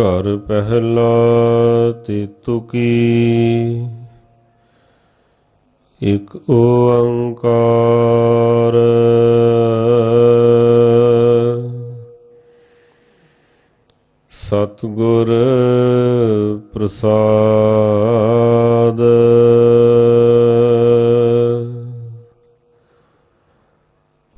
ਘਰ ਪਹਿਲਾ ਤੇ ਤੁਕੀ। ਇਕ ਓੰਕਾਰ ਸਤਿਗੁਰ ਪ੍ਰਸਾਦ।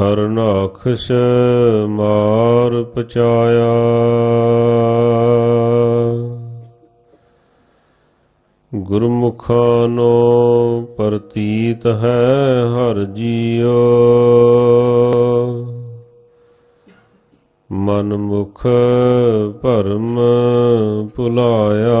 ਹਰ ਨਾਖਸ਼ ਮਾਰ ਪਚਾਇਆ। ਗੁਰਮੁਖਾਂ ਨੋ ਪ੍ਰਤੀਤ ਹੈ ਹਰ ਜੀਓ ਮਨ ਮੁਖ ਭਰਮ ਭੁਲਾਇਆ।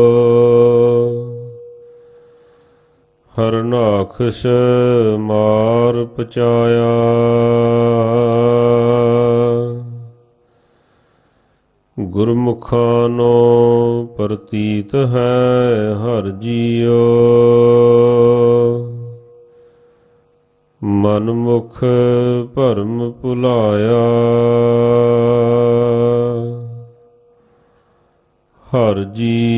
ਹਰਨਾਖਸ਼ ਮਾਰ ਪਚਾਇਆ। ਗੁਰਮੁਖਾਂ ਨੋ ਪ੍ਰਤੀਤ ਹੈ ਹਰ ਜੀਓ ਮਨਮੁਖ ਭਰਮ ਭੁਲਾਇਆ। ਹਰ ਜੀ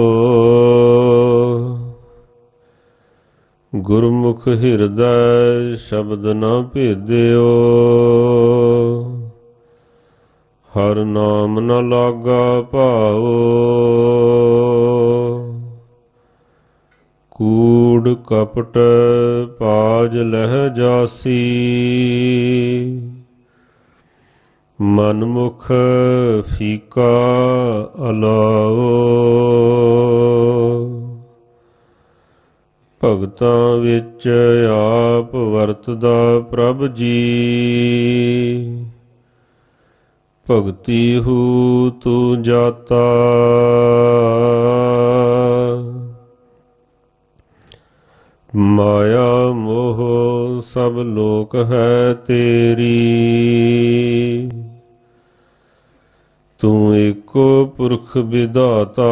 ਗੁਰਮੁਖ ਹਿਰਦੈ ਸ਼ਬਦ ਨ ਭੇਦਿਓ। ਹਰ ਨਾਮ ਨ ਲਾਗਾ ਭਾਓ ਕੂੜ ਕਪਟ ਪਾਜ ਲਹਿ ਜਾਸੀ। ਮਨਮੁਖ ਫੀਕਾ ਅਲਾਓ। ਭਗਤਾਂ ਵਿੱਚ ਆਪ ਵਰਤਦਾ ਪ੍ਰਭ ਜੀ। ਭਗਤੀ ਹੂ ਤੂੰ ਜਾਤਾ। ਮਾਇਆ ਮੋਹ ਸਭ ਲੋਕ ਹੈ ਤੇਰੀ। ਤੂੰ ਇੱਕੋ ਪੁਰਖ ਵਿਦਾਤਾ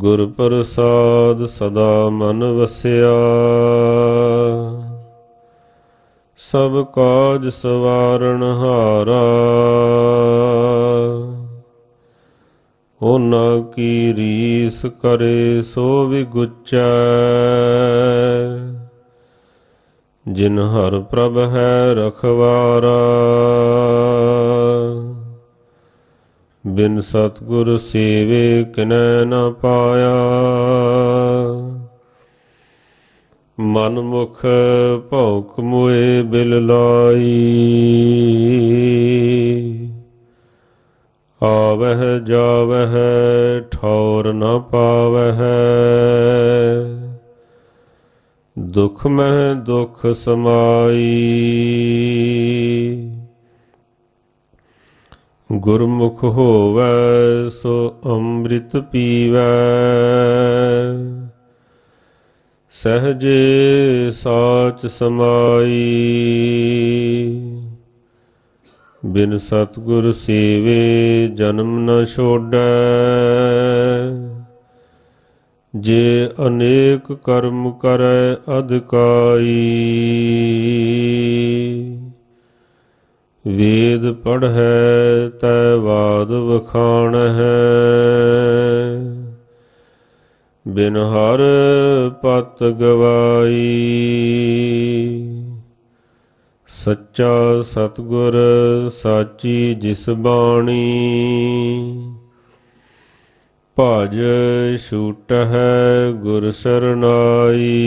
ਗੁਰ ਪ੍ਰਸਾਦ ਸਦਾ ਮਨ ਵਸਿਆ। ਸਭ ਕਾਜ ਸਵਾਰਨ ਹਾਰਾ। ਉਹਨਾਂ ਕੀ ਰੀਸ ਕਰੇ ਸੋ ਵੀ ਵਿਗੁਚੈ। ਜਿਨ ਹਰ ਪ੍ਰਭ ਹੈ ਰਖਵਾਰਾ। ਬਿਨ ਸਤਗੁਰ ਸੇਵੇ ਕਿਨੈ ਨਾ ਪਾਇਆ। ਮਨ ਮੁਖ ਭੌਕ ਮੁਏ ਬਿਲ ਲਾਈ। ਆਵਹਿ ਜਾਵਹਿ ਠੌਰ ਨ ਪਾਵਹਿ। ਦੁਖ ਮਹਿ ਦੁਖ ਸਮਾਈ। ਗੁਰਮੁਖ ਹੋਵੇ, ਸੋ ਅੰਮ੍ਰਿਤ ਪੀਵੈ। ਸਹਜੇ ਸਾਚ ਸਮਾਈ। ਬਿਨ ਸਤਗੁਰ ਸੇਵੇ ਜਨਮ ਨ ਛੋੜੈ। ਜੇ ਅਨੇਕ ਕਰਮ ਕਰੈ, ਅਧਿਕਾਈ। ਵੇਦ ਪੜ੍ਹੈ, ਤੈ ਬਾਦ ਵਖਾਣ ਹੈ ਬਿਨ ਹਰ ਪਤ ਗਵਾਈ। ਸੱਚਾ ਸਤਗੁਰ ਸਾਚੀ ਜਿਸ ਬਾਣੀ। ਭਜ ਛੂਟ ਹੈ ਗੁਰ ਸਰਨਾਈ।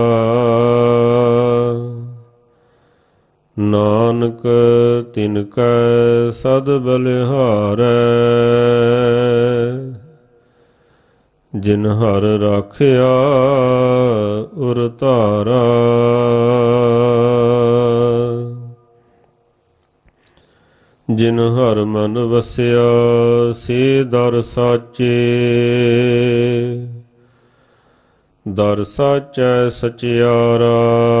ਨਾਨਕ, ਤਿਨ ਕੈ ਸਦ ਬਲਿਹਾਰੈ। ਜਿਨ ਹਰ ਰਾਖਿਆ, ਉਰ ਧਾਰਾ। ਜਿਨ ਹਰ ਮਨ ਵਸਿਆ, ਸੇ ਦਰ ਸਾਚੇ। ਦਰ ਸਾਚੈ ਸਚਿਆਰਾ।